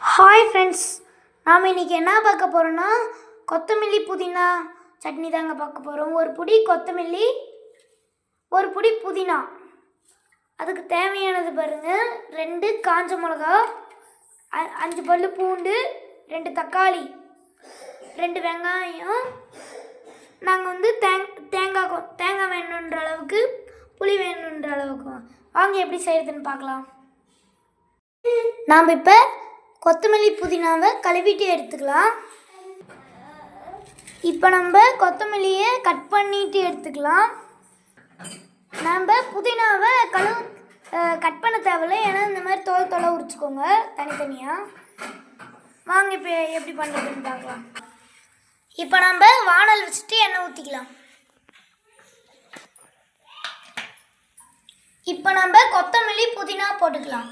Hi friends நாம் இன்றைக்கி என்ன பார்க்க போகிறோன்னா கொத்தமல்லி புதினா சட்னி தாங்க பார்க்க போகிறோம் ஒரு புடி கொத்தமல்லி ஒரு புடி புதினா. அதுக்கு தேவையானது பாருங்கள் ரெண்டு காஞ்ச மிளகா அ- அஞ்சு பல்லு பூண்டு ரெண்டு தக்காளி ரெண்டு வெங்காயம். நாங்கள் வந்து தேங் தேங்காய் கொ- தேங்காய் வேணுன்ற அளவுக்கு புளி வேணுன்ற அளவுக்கு. வாங்க எப்படி செய்கிறதுன்னு பார்க்கலாம். நாம் இப்போ கொத்தமல்லி புதினாவை கழுவிட்டு எடுத்துக்கலாம். இப்போ நம்ம கொத்தமல்லியை கட் பண்ணிட்டு எடுத்துக்கலாம். நம்ம புதினாவை கழுவு கட் பண்ண தேவையில்ல. ஏன்னா இந்த மாதிரி தோல் தோலை உரிச்சுக்கோங்க தனித்தனியாக வாங்க இப்போ எப்படி பண்ணுறதுன்னு பார்க்கலாம். இப்போ நம்ம வானல் வச்சுட்டு எண்ணெய் ஊற்றிக்கலாம் இப்போ நம்ம கொத்தமல்லி புதினா போட்டுக்கலாம்.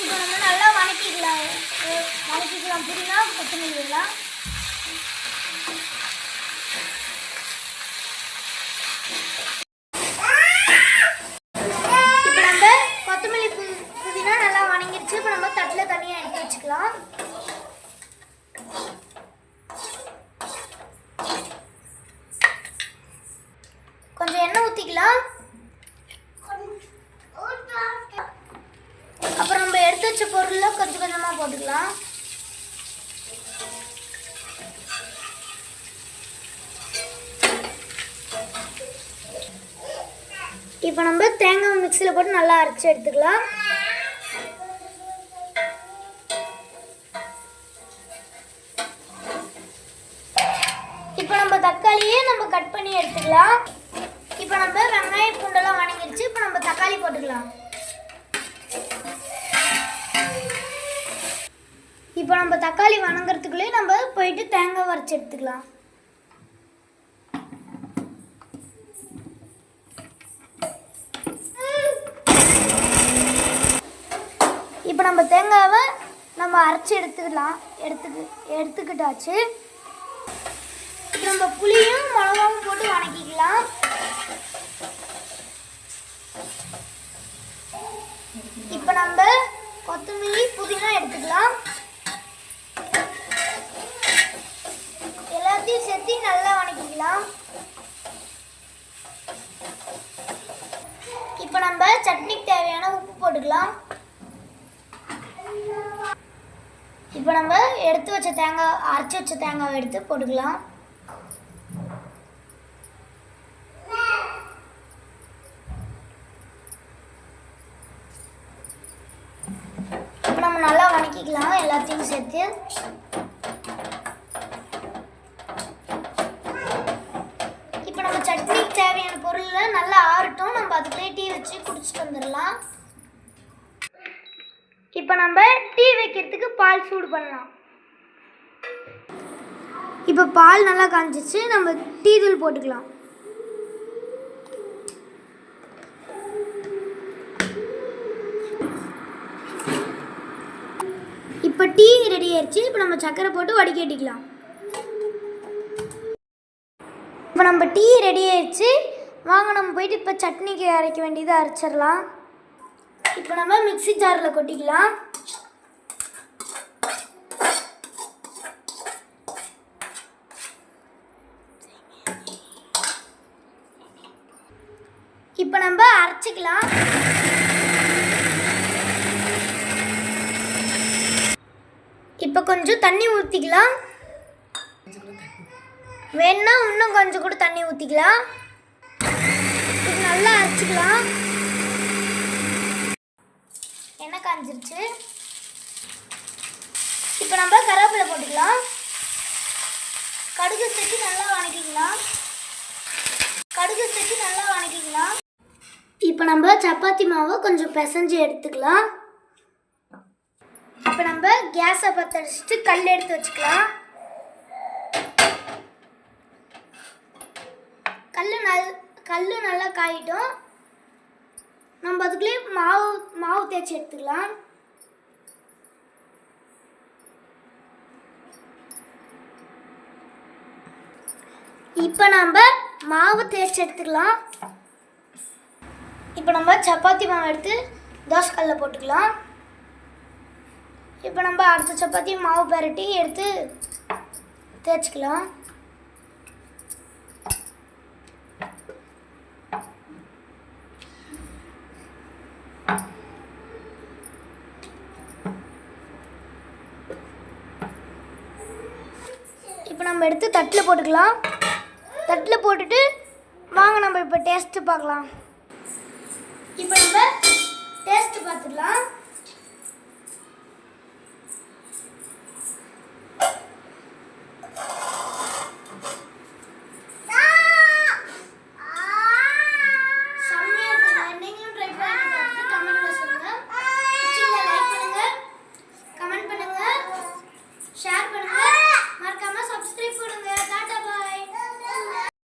இப்போ நம்ம நல்லா வணக்கிக்கலாம். அஹ் வணக்கிக்கலாம். புதினா கொத்தமல்லி எல்லாம் இப்போ நம்ம கொத்தமல்லி பு புதினா நல்லா வணங்கிருச்சு இப்போ நம்ம தட்டில் தனியாக எடுத்து வச்சுக்கலாம் கொஞ்சம் எண்ணெய் ஊற்றிக்கலாம் அப்புறம் நம்ம எடுத்து வச்ச பொருளை கொஞ்சம் கொஞ்சமாக போட்டுக்கலாம் இப்போ நம்ம தேங்காய் மிக்சியில் போட்டு நல்லா அரைச்சி எடுத்துக்கலாம். இப்போ நம்ம தக்காளியே நம்ம கட் பண்ணி எடுத்துக்கலாம். இப்போ நம்ம வெங்காயம் பூண்டெல்லாம் வணங்கிருச்சு இப்போ நம்ம தக்காளி போட்டுக்கலாம். இப்போ நம்ம தக்காளி வணங்குறதுக்குள்ளேயே நம்ம போயிட்டு தேங்காய் வரைச்சி எடுத்துக்கலாம். இப்போ நம்ம தேங்காவை நம்ம அரைச்சி எடுத்துக்கலாம். எடுத்துக்கு எடுத்துக்கிட்டாச்சு. நம்ம புளியும் மிளகாவும் போட்டு வணக்கிக்கலாம். இப்போ நம்ம கொத்தமல்லி புதினா எடுத்துக்கலாம். எல்லாத்தையும் சேர்த்து நல்லா வணக்கிக்கலாம். இப்போ நம்ம சட்னிக்கு தேவையான உப்பு போட்டுக்கலாம். இப்போ நம்ம எடுத்து வச்ச தேங்காய் அரைச்சி வச்ச தேங்காவை எடுத்து போட்டுக்கலாம். இப்போ நம்ம நல்லா வணக்கிக்கலாம் எல்லாத்தையும் சேர்த்து. இப்போ நம்ம சட்னிக்கு தேவையான பொருளை நல்லா ஆறட்டும். நம்ம அதுக்குள்ளே டீ வச்சு குடிச்சிட்டு வந்துடலாம். இப்போ நம்ம டீ வைக்கிறதுக்கு பால் சூடு பண்ணலாம். இப்போ பால் நல்லா காஞ்சிச்சு நம்ம டீ தூள் போட்டுக்கலாம். இப்போ டீ ரெடி ஆயிடுச்சு இப்போ நம்ம சக்கரை போட்டு வடிகட்டிக்கலாம் இப்போ நம்ம டீ ரெடி ஆயிடுச்சு வாங்க நம்ம போயிட்டு இப்போ சட்னிக்கு அரைக்க வேண்டியதை அரைச்சிடலாம். இப்போ நம்ம மிக்ஸி ஜாரில் கொட்டிக்கலாம். இப்போ நம்ம அரைச்சிக்கலாம். இப்போ கொஞ்சம் தண்ணி ஊற்றிக்கலாம் வேணா இன்னும் கொஞ்சம் கூட தண்ணி ஊற்றிக்கலாம் நல்லா அரைச்சிக்கலாம். காஞ்சிருச்சு இப்போ நம்ம கருவேப்பிலை போட்டுக்கலாம். கடுகு சேர்த்து நல்லா வணக்கிக்கலாம். கடுகு சேர்த்து நல்லா வணக்கிக்கலாம். இப்போ நம்ம சப்பாத்தி மாவை கொஞ்சம் பிசைஞ்சு எடுத்துக்கலாம். இப்போ நம்ம கேஸை பற்ற வச்சுட்டு கல் எடுத்து வச்சுக்கலாம். கல் நல் கல் நல்லா காயிட்டும். நம்ம அதுக்குள்ளே மாவு மாவு தேய்ச்சி எடுத்துக்கலாம். இப்போ நம்ம மாவு தேய்ச்சி எடுத்துக்கலாம் இப்போ நம்ம சப்பாத்தி மாவு எடுத்து தோசைக்கல்ல போட்டுக்கலாம். இப்போ நம்ம அடுத்த சப்பாத்தி மாவு பெரட்டி எடுத்து தேய்ச்சிக்கலாம். இப்போ நம்ம எடுத்து தட்டில் போட்டுக்கலாம். தட்டில் போட்டுட்டு வாங்க நம்ம இப்போ டேஸ்ட்டு பார்க்கலாம். இப்போ நம்ம டேஸ்ட்டு பார்த்துக்கலாம்